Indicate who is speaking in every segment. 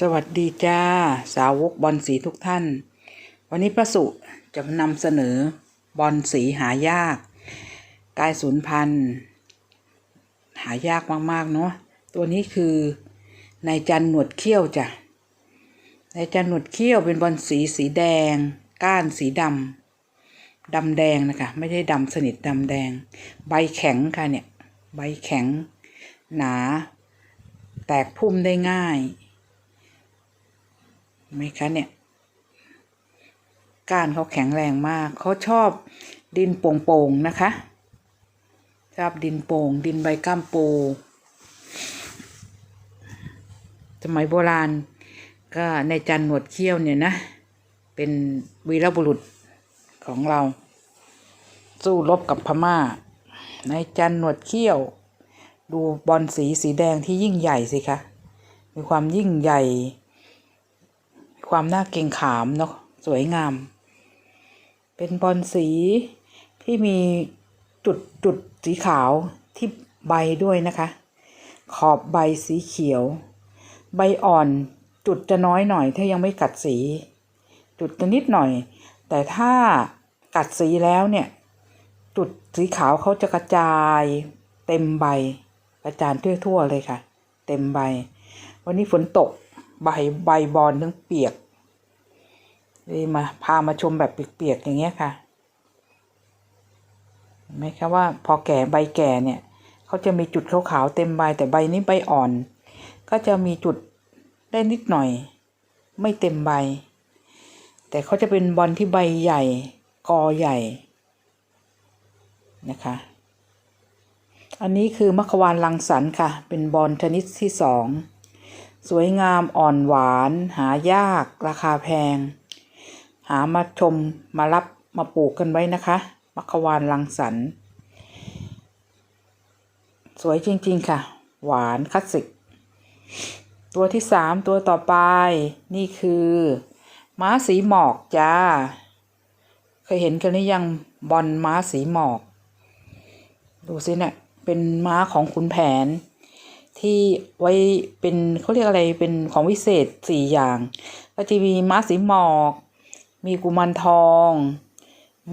Speaker 1: สวัสดีจ้า สาวกบอลสีทุกท่าน วันนี้ประสุจะนำเสนอบอลสีหายาก กายสูญพันธุ์หายากมากๆเนาะตัวนี้คือนายจันหนวดเขี้ยวจ้ะนายจันหนวดเขี้ยวเป็นบอลสีสีแดง ก้านสีดำดำแดงนะคะไม่ได้ดำสนิทดำแดง ใบแข็งค่ะเนี่ยใบแข็ง หนา แตกพุ่มได้ง่าย ไหมคะเนี่ยก้านเขาแข็งแรงมาก เขาชอบดินโป่งๆนะคะ ชอบดินโป่ง ดินใบก้ามปู สมัยโบราณ ก็ในจันหนวดเขี้ยวเนี่ยนะ เป็นวีรบุรุษของเรา สู้รบกับพม่า ในจันหนวดเขี้ยว ดูบอลสีสีแดงที่ยิ่งใหญ่สิคะ มีความยิ่งใหญ่ ความน่าเกรงขามเนาะสวยงาม เป็นบอลสีที่มีจุดจุดสีขาวที่ใบด้วยนะคะ ขอบใบสีเขียว ใบอ่อนจุดจะน้อยหน่อยถ้ายังไม่กัดสี จุดจะนิดหน่อย แต่ถ้ากัดสีแล้วเนี่ย จุดสีขาวเขาจะกระจายเต็มใบ กระจายทั่วๆเลยค่ะ เต็มใบ วันนี้ฝนตก ใบใบบอลทั้งเปียกเลยมาพามาชมแบบเปียกๆอย่างเงี้ยค่ะเห็นไหมคะว่าพอแก่ใบแก่เนี่ยเขาจะมีจุดขาวๆเต็มใบแต่ใบนี้ใบอ่อน ก็จะมีจุดได้นิดหน่อย ไม่เต็มใบ แต่เขาจะเป็นบอลที่ใบใหญ่กอใหญ่นะคะ อันนี้คือมัควานลังสรรค่ะ เป็นบอลชนิดที่สอง สวยงามอ่อนหวาน หายากราคาแพง หามาชมมารับมาปลูกกันไว้นะคะมัควานลังสรรสวยจริงๆค่ะ หวานคลาสสิก ตัวที่สามตัวต่อไป นี่คือ ม้าสีหมอกจ้า เคยเห็นกันหรือยังบอลม้าสีหมอก ดูสิเนะี่ยเป็นม้าของขุนแผน ที่ไว้เป็นเขาเรียกอะไรเป็นของวิเศษสี่อย่าง ก็จะมีม้าสีหมอก มีกุมารทอง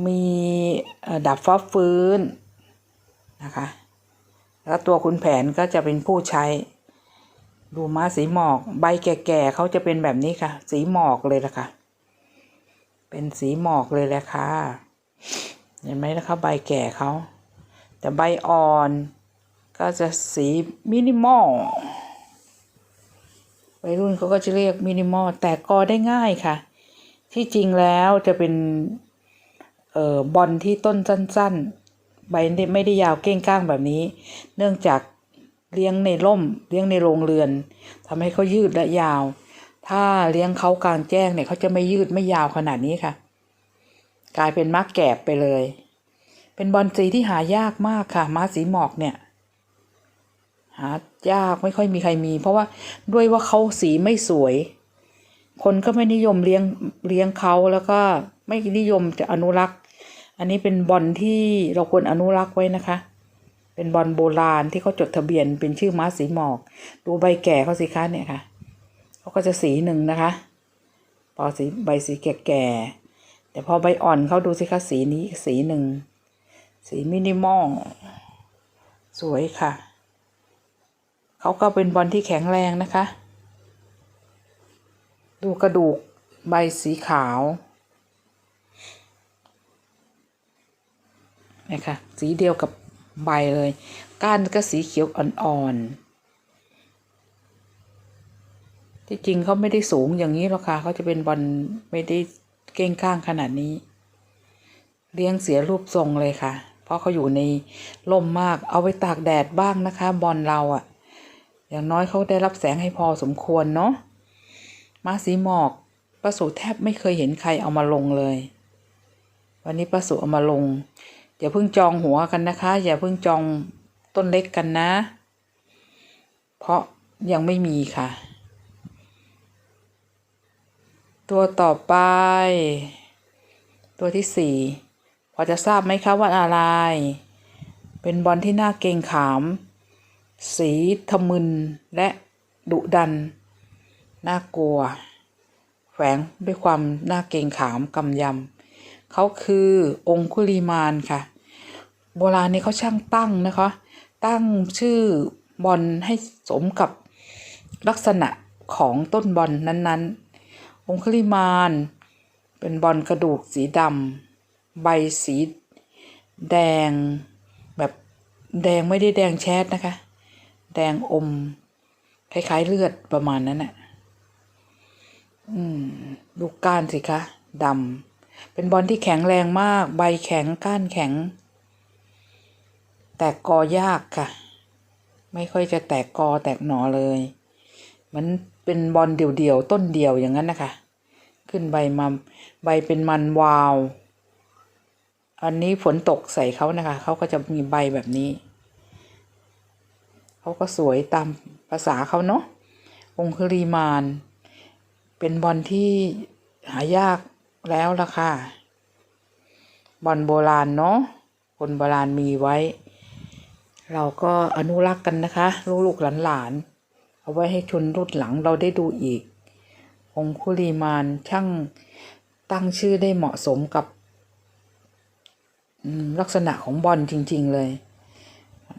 Speaker 1: มีดับฟ้าฟื้นนะคะแล้วตัวขุนแผนก็จะเป็นผู้ใช้ ดูม้าสีหมอก ใบแก่ๆเขาจะเป็นแบบนี้ค่ะ สีหมอกเลยละค่ะ เป็นสีหมอกเลยแหละค่ะ เห็นไหมนะคะใบแก่เขาแต่ใบอ่อน ก็จะสีมินิมอลวัยรุ่นเขาก็จะเรียกมินิมอลแต่กอได้ง่ายค่ะ ที่จริงแล้วจะเป็นเอ่อบอลที่ต้นสั้นๆ ใบไม่ได้ยาวเก้งก้างแบบนี้ เนื่องจากเลี้ยงในร่มเลี้ยงในโรงเรือนทำให้เขายืดและยาว ถ้าเลี้ยงเขากลางแจ้งเนี่ยเขาจะไม่ยืดไม่ยาวขนาดนี้ค่ะ กลายเป็นมักแกบไปเลย เป็นบอลสีที่หายากมากค่ะม้าสีหมอกเนี่ย หายากไม่ค่อยมีใครมี เพราะว่าด้วยว่าเขาสีไม่สวย คนก็ไม่นิยมเลี้ยงเลี้ยงเขาแล้วก็ไม่นิยมจะอนุรักษ์ อันนี้เป็นบอลที่เราควรอนุรักษ์ไว้นะคะ เป็นบอลโบราณที่เขาจดทะเบียนเป็นชื่อม้าสีหมอก ดูใบแก่เขาสิคะเนี่ยค่ะเขาก็จะสีหนึ่งนะคะ พอสีใบสีแก่ๆแต่พอใบอ่อนเขาดูสิคะสีนี้สีหนึ่งสีมินิมอลสวยค่ะ เขาก็เป็นบอลที่แข็งแรงนะคะ ดูกระดูกใบสีขาวนะคะสีเดียวกับใบเลย ก้านก็สีเขียวอ่อนๆ ที่จริงเขาไม่ได้สูงอย่างนี้หรอกค่ะเขาจะเป็นบอลไม่ได้เก้งก้างขนาดนี้ เลี้ยงเสียรูปทรงเลยค่ะ เพราะเขาอยู่ในร่มมากเอาไปตากแดดบ้างนะคะ บอลเราอะ่ะ อย่างน้อยเขาได้รับแสงให้พอสมควรเนาะม้าสีหมอกป้าสุแทบไม่เคยเห็นใครเอามาลงเลย วันนี้ป้าสุเอามาลงอย่าเพิ่งจองหัวกันนะคะ อย่าเพิ่งจองต้นเล็กกันนะ เพราะยังไม่มีค่ะ ตัวต่อไป ตัวที่สี่พอจะทราบไหมคะว่าอะไร เป็นบอลที่น่าเกงขาม สีทะมึนและดุดัน น่ากลัว แฝงด้วยความน่าเกรงขามกำยำเขาคือองคุลีมานค่ะ โบราณนี่เขาช่างตั้งนะคะ ตั้งชื่อบอลให้สมกับลักษณะของต้นบอลนั้นๆ องคุลิมาน เป็นบอลกระดูกสีดำใบสีแดงแบบแดงไม่ได้แดงแชดนะคะ แดงอม คล้ายๆเลือดประมาณนั้นน่ะ อืมดูก้านสิคะดำ เป็นบอลที่แข็งแรงมาก ใบแข็งก้านแข็ง แตกกอยากค่ะ ไม่ค่อยจะแตกกอแตกหนอเลย มันเป็นบอลเดี่ยวๆ ต้นเดียวอย่างนั้นนะคะ ขึ้นใบมาใบเป็นมันวาว อันนี้ฝนตกใส่เขานะคะ เขาก็จะมีใบแบบนี้ เขาก็สวยตามภาษาเขาเนาะองคุลีมาน เป็นบอลที่หายากแล้วล่ะค่ะ บอลโบราณเนาะคนโบราณมีไว้ เราก็อนุรักษ์กันนะคะ ลูกๆหลานๆเอาไว้ให้ชนรุ่นหลังเราได้ดูอีก องคุลีมานช่างตั้งชื่อได้เหมาะสมกับลักษณะของบอลจริง ๆ เลย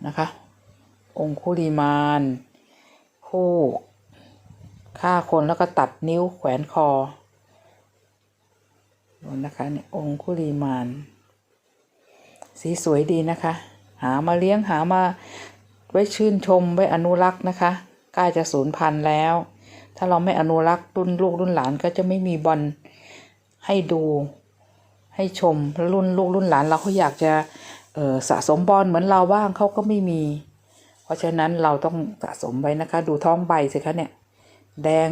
Speaker 1: นะคะ องคุลีมานคู่ฆ่าคนแล้วก็ตัดนิ้วแขวนคอนะคะเนี่ยองคุลีมาน สีสวยดีนะคะ หามาเลี้ยงหามาไว้ชื่นชมไว้อนุรักษ์นะคะใกล้จะสูญพันธุ์แล้ว ถ้าเราไม่อนุรักษ์รุ่นลูกรุ่นหลานก็จะไม่มีบอลให้ดูให้ชมรุ่นลูกรุ่นหลานเราเขาอยากจะสะสมบอลเหมือนเราบ้างเขาก็ไม่มี เพราะฉะนั้นเราต้องสะสมไว้นะคะ ดูท้องใบสิคะเนี่ย แดง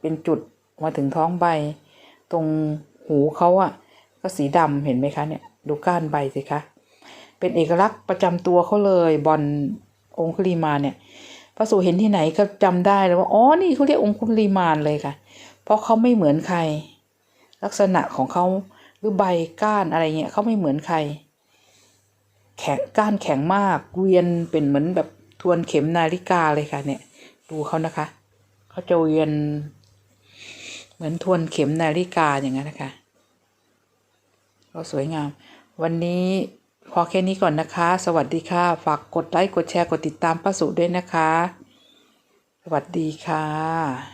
Speaker 1: เป็นจุดมาถึงท้องใบ ตรงหูเขาอะก็สีดำเห็นไหมคะเนี่ย ดูก้านใบสิคะ เป็นเอกลักษณ์ประจำตัวเขาเลยบอลองคุลีมานเนี่ยพระสูเห็นที่ไหนก็จำได้เลยว่าอ๋อนี่เขาเรียกองคุลีมานเลยค่ะ เพราะเขาไม่เหมือนใคร ลักษณะของเขาหรือใบก้านอะไรเงี้ยเขาไม่เหมือนใคร แข็งก้านแข็งมากเวียนเป็นเหมือนแบบ วนเข็มนาฬิกาเลยค่ะ เนี่ย ดูเขานะคะเขาจะเวียน เหมือนทวนเข็มนาฬิกาอย่างนั้นนะคะก็สวยงาม วันนี้พอแค่นี้ก่อนนะคะ สวัสดีค่ะ ฝากกดไลค์ กดแชร์ กดติดตามป้าสุด้วยนะคะ สวัสดีค่ะ